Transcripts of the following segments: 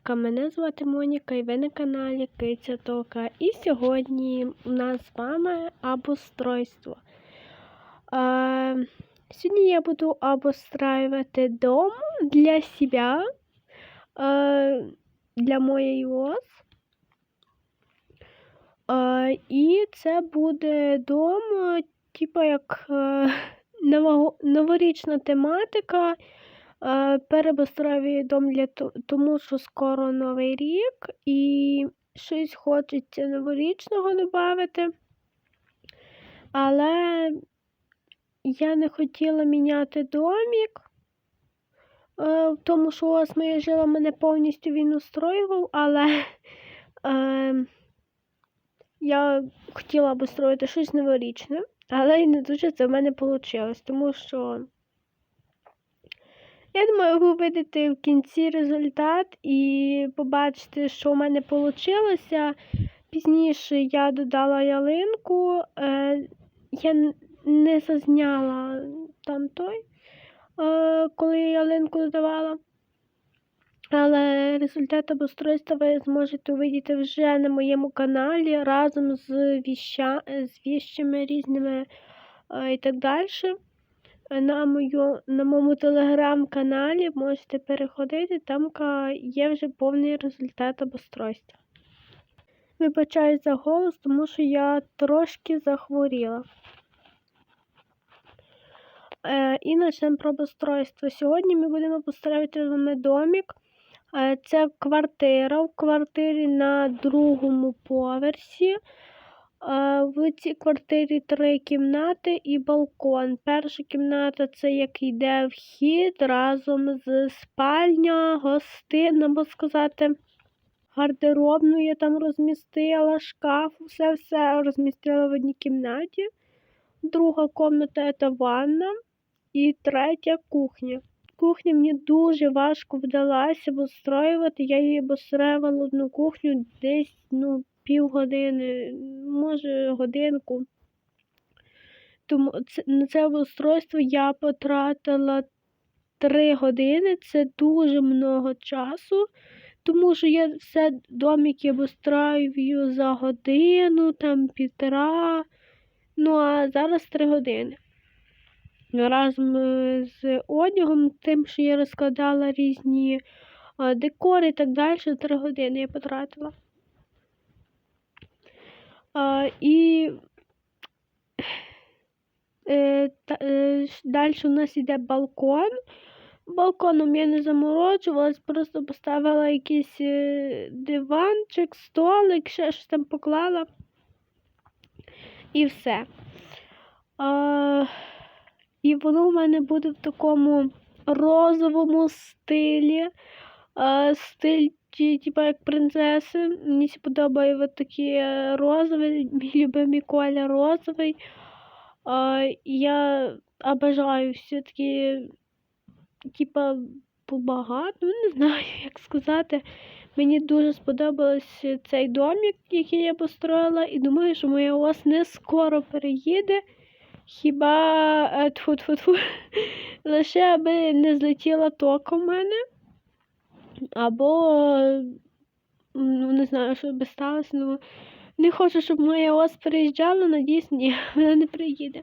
ребятка, мене звати Моніка і ви на каналі Киця Тока. І сьогодні у нас з вами обустройство. А, сьогодні я буду обустраювати дом для себе, а, для моєї ос. А, і це буде дом, типу як е, новорічна тематика. Е, Перебустрою дом для тому, що скоро Новий рік і щось хочеться новорічного додати. Але я не хотіла міняти домік, е, тому що ось моя жила мене повністю він устроював, але е, я хотіла б строїти щось новорічне, але і не дуже це в мене вийшло, тому що. Я думаю, ви видите в кінці результат і побачите, що в мене вийшло. Пізніше я додала ялинку. Е, я не зазняла там той, е, коли ялинку додавала. Але результат обустройства ви зможете увидіти вже на моєму каналі разом з, віща, з віщами різними е, і так далі на мою, на моєму телеграм-каналі можете переходити, там є вже повний результат обустройства. Вибачаю за голос, тому що я трошки захворіла. Е, і почнемо про обустройство. Сьогодні ми будемо обустраювати з вами домик. Е, це квартира. В квартирі на другому поверсі. В цій квартирі три кімнати і балкон. Перша кімната це як йде вхід разом з спальня, гостина, можна сказати, гардеробну я там розмістила, шкаф, все все розмістила в одній кімнаті. Друга кімната це ванна. І третя кухня. Кухня мені дуже важко вдалася обустроювати. Я її обустроювала одну кухню десь ну, півгодини, може годинку. Тому це, на це обустройство я потратила три години. Це дуже много часу. Тому що я все домики обустраюю за годину, там півтора. Ну а зараз три години. Разом е, з одягом, тим, що я розкладала різні е, декори і так далі, три години я потратила. І е, е, далі у нас йде балкон. Балконом я не заморочувалась, просто поставила якийсь е, диванчик, столик, ще щось там поклала. І все. А, і воно в мене буде в такому розовому стилі. А, стиль, ті- типа як принцеси. Мені подобає от такі е, розовий, мій любимий колір розовий. А, я обожаю все-таки, типа, побагато, ну не знаю, як сказати. Мені дуже сподобався цей домик, який я построїла, і думаю, що моя ос не скоро переїде. Хіба е, тьфу-тьфу-тьфу, лише аби не злетіла тока в мене. Або ну, не знаю, що би сталося. Ну, не хочу, щоб моя ос переїжджала, надіюсь, ні, вона не приїде.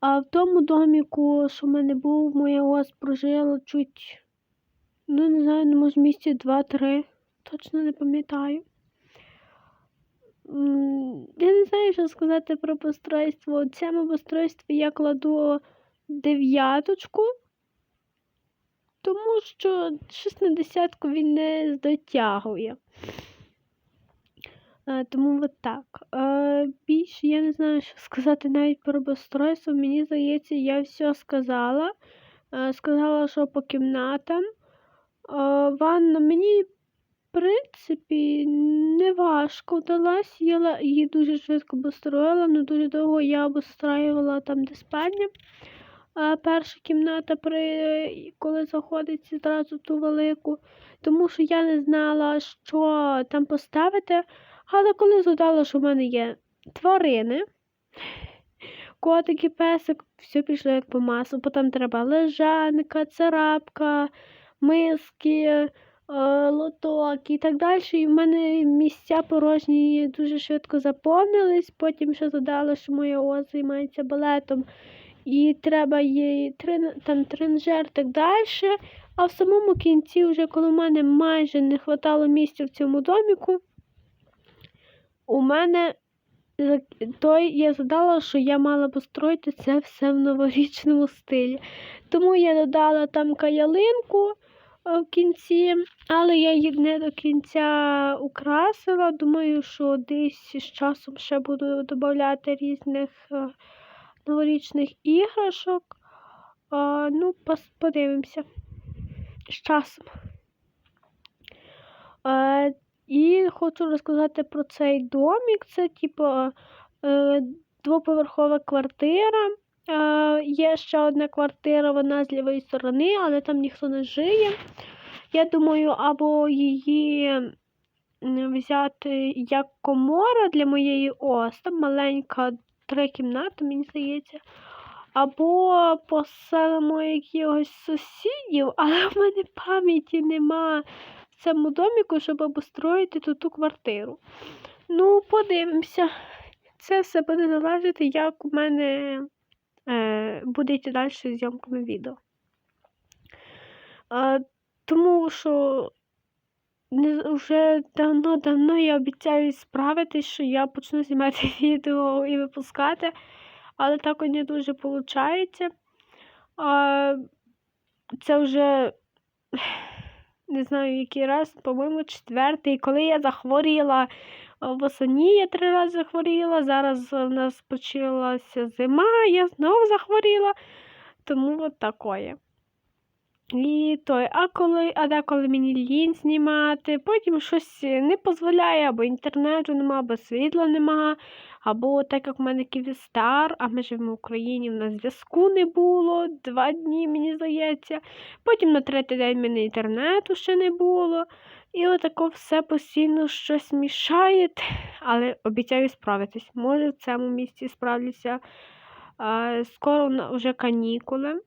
А в тому доміку, що в мене був, моя ос прожила чуть, ну не знаю, ну, може місяці два-три, точно не пам'ятаю. Я не знаю, що сказати про обустройство. У цьому обустройстві я кладу дев'яточку, тому що щось на десятку він не дотягує. Е, Тому от так. Е, Більше я не знаю, що сказати навіть про обустройство. Мені здається, я все сказала. Е, Сказала, що по кімнатам. Ванна мені, в принципі, не важко вдалась. Я її дуже швидко обустроїла, але дуже довго я обустраювала там, де спальня. Е, Перша кімната, при... коли заходиться зразу ту велику, тому що я не знала, що там поставити. Але коли згадала, що в мене є тварини, котики, песик, все пішло як по маслу. Потім треба лежанка, царапка, миски, е, лоток і так далі. І в мене місця порожні дуже швидко заповнились. Потім ще додала, що моя ОЗ займається балетом. І треба трен... там тренажер так далі. А в самому кінці, вже коли в мене майже не вистачало місця в цьому доміку, у мене той я задала, що я мала построїти це все в новорічному стилі. Тому я додала там каялинку е, в кінці, але я її не до кінця украсила. Думаю, що десь з часом ще буду додавати різних е, новорічних іграшок. Е, Ну, подивимося з часом. Е, і хочу розказати про цей домик. Це, типу, е, двоповерхова квартира. Е, є ще одна квартира, вона з лівої сторони, але там ніхто не жиє. Я думаю, або її взяти як комора для моєї ос, там маленька три кімнати, мені здається. Або поселимо якихось сусідів, але в мене пам'яті нема в цьому доміку, щоб обустроїти тут ту квартиру. Ну, подивимося. Це все буде залежати, як у мене е, буде йти далі зйомками відео. Е, тому що не, вже давно-давно я обіцяю справитись, що я почну знімати відео і випускати, але так не дуже виходить. А, це вже не знаю, який раз, по-моєму, четвертий. Коли я захворіла восені, я три рази захворіла. Зараз у нас почалася зима, я знову захворіла. Тому от такое. І той, а коли, а деколи мені лінь знімати, потім щось не дозволяє, або інтернету нема, або світла нема, або так як в мене Київстар, а ми живемо в Україні, в нас зв'язку не було, два дні, мені здається. Потім на третій день в мене інтернету ще не було. І отако все постійно щось мішає, але обіцяю справитись. Може, в цьому місці справлюся. Скоро вже канікули.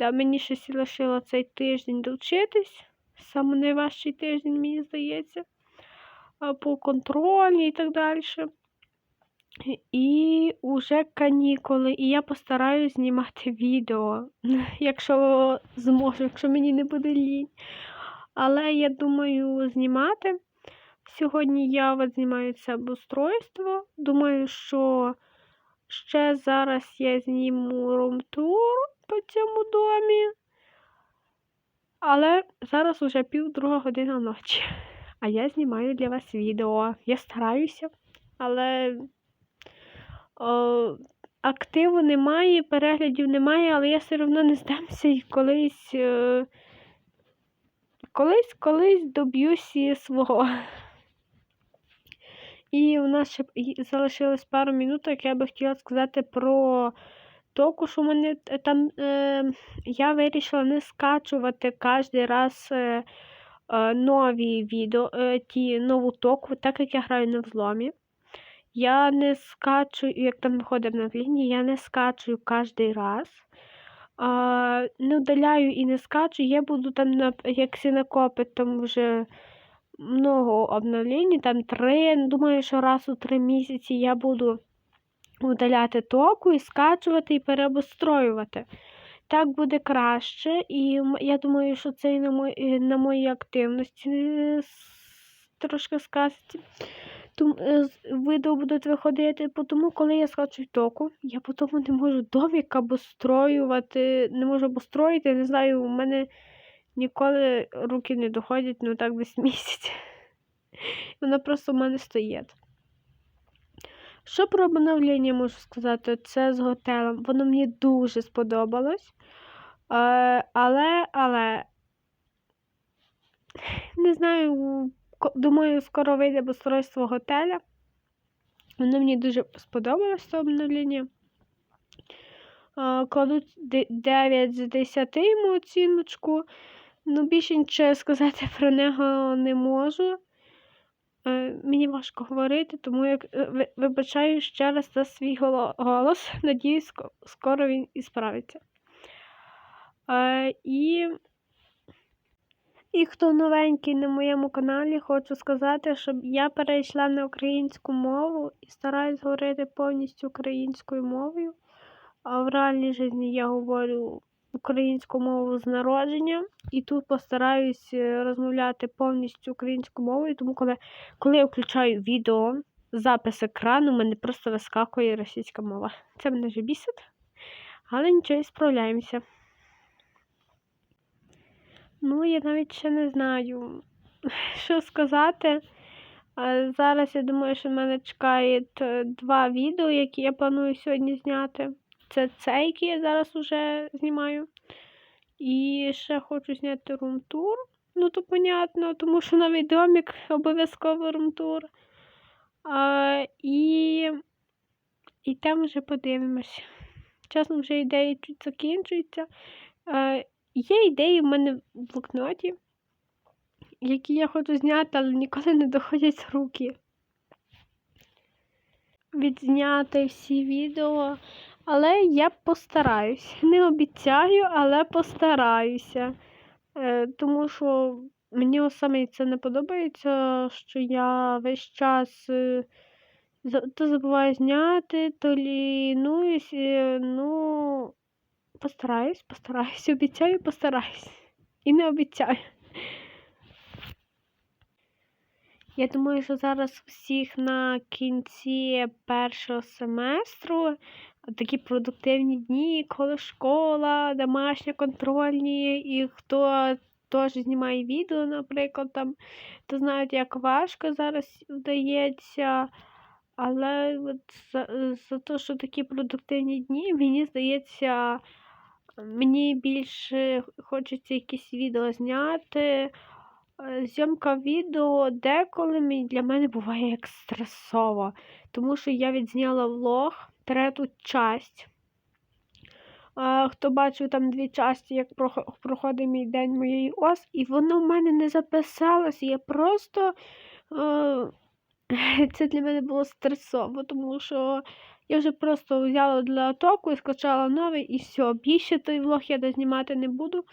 Да, мені ще сі лишило цей тиждень довчитись. Саме найважчий тиждень, мені здається. По контролі і так далі. І вже канікули. І я постараюсь знімати відео, якщо зможу, якщо мені не буде лінь. Але я думаю знімати. Сьогодні я от знімаю це обустройство. Думаю, що ще зараз я зніму румтур по цьому домі. Але зараз уже пів друга година ночі. А я знімаю для вас відео. Я стараюся, але о, активу немає, переглядів немає, але я все одно не здамся і колись. е, Колись, колись доб'юся свого. І у нас ще залишилось пару минуток, я би хотіла сказати про току, що мене там е, я вирішила не скачувати кожен раз е, е, нові відео, е, ті нову току, так як я граю на взломі. Я не скачую, як там виходить обновлення, я не скачую кожен раз. Не удаляю і не скачу. Я буду там, на, як всі накопить, там вже много обновлень, там три. Думаю, що раз у три місяці я буду удаляти току і скачувати і переобустроювати. Так буде краще, і я думаю, що це і на, мої, на моїй активності е, трошки. Тому е, відео будуть виходити, тому коли я скачу току, я потім не можу домик обустроювати, не можу обустроїти, не знаю, у мене ніколи руки не доходять, ну так десь місяць. Вона просто в мене стоїть. Що про обновлення можу сказати? Це з готелем. Воно мені дуже сподобалось. Е, але, але, не знаю, думаю, скоро вийде обустройство готеля. Воно мені дуже сподобалось це обновлення. Е, Кладуть 9 з 10 йому оціночку. Ну, більше нічого сказати про нього не можу. Е, Мені важко говорити, тому як е, вибачаю ще раз за свій голос. Надіюсь, скоро він і справиться. Е, І І хто новенький на моєму каналі, хочу сказати, щоб я перейшла на українську мову і стараюсь говорити повністю українською мовою. А в реальній житті я говорю українську мову з народження і тут постараюсь е, розмовляти повністю українською мовою, тому коли, коли я включаю відео, запис екрану, мене просто вискакує російська мова. Це мене вже бісить, але нічого, і справляємося. Ну, я навіть ще не знаю, що сказати. Зараз я думаю, що мене чекає т- два відео, які я планую сьогодні зняти. Це цей, який я зараз уже знімаю. І ще хочу зняти румтур. Ну, то понятно, тому що новий домик обов'язково румтур. А, і, і там вже подивимось. Чесно, вже ідеї чуть закінчуються. А, є ідеї в мене в блокноті, які я хочу зняти, але ніколи не доходять руки. Відзняти всі відео. Але я постараюсь. Не обіцяю, але постараюся. Е, тому що мені саме це не подобається, що я весь час е, то забуваю зняти, то лінуюсь. Ну, постараюсь, постараюсь, обіцяю, постараюсь. І не обіцяю. Я думаю, що зараз всіх на кінці першого семестру такі продуктивні дні, коли школа, домашня контрольні, і хто теж знімає відео, наприклад, там, то знають, як важко зараз вдається. Але от за, за те, що такі продуктивні дні, мені здається, мені більше хочеться якісь відео зняти. Зйомка відео деколи для мене буває як стресово, тому що я відзняла влог, третю часть. Хто бачив там дві часті, як проходить мій день моєї ос, і воно в мене не записалось. Я просто е, це для мене було стресово, тому що я вже просто взяла для току і скачала новий, і все. Більше той влог я дознімати не буду,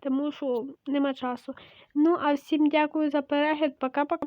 тому що нема часу. Ну, а всім дякую за перегляд. Пока-пока.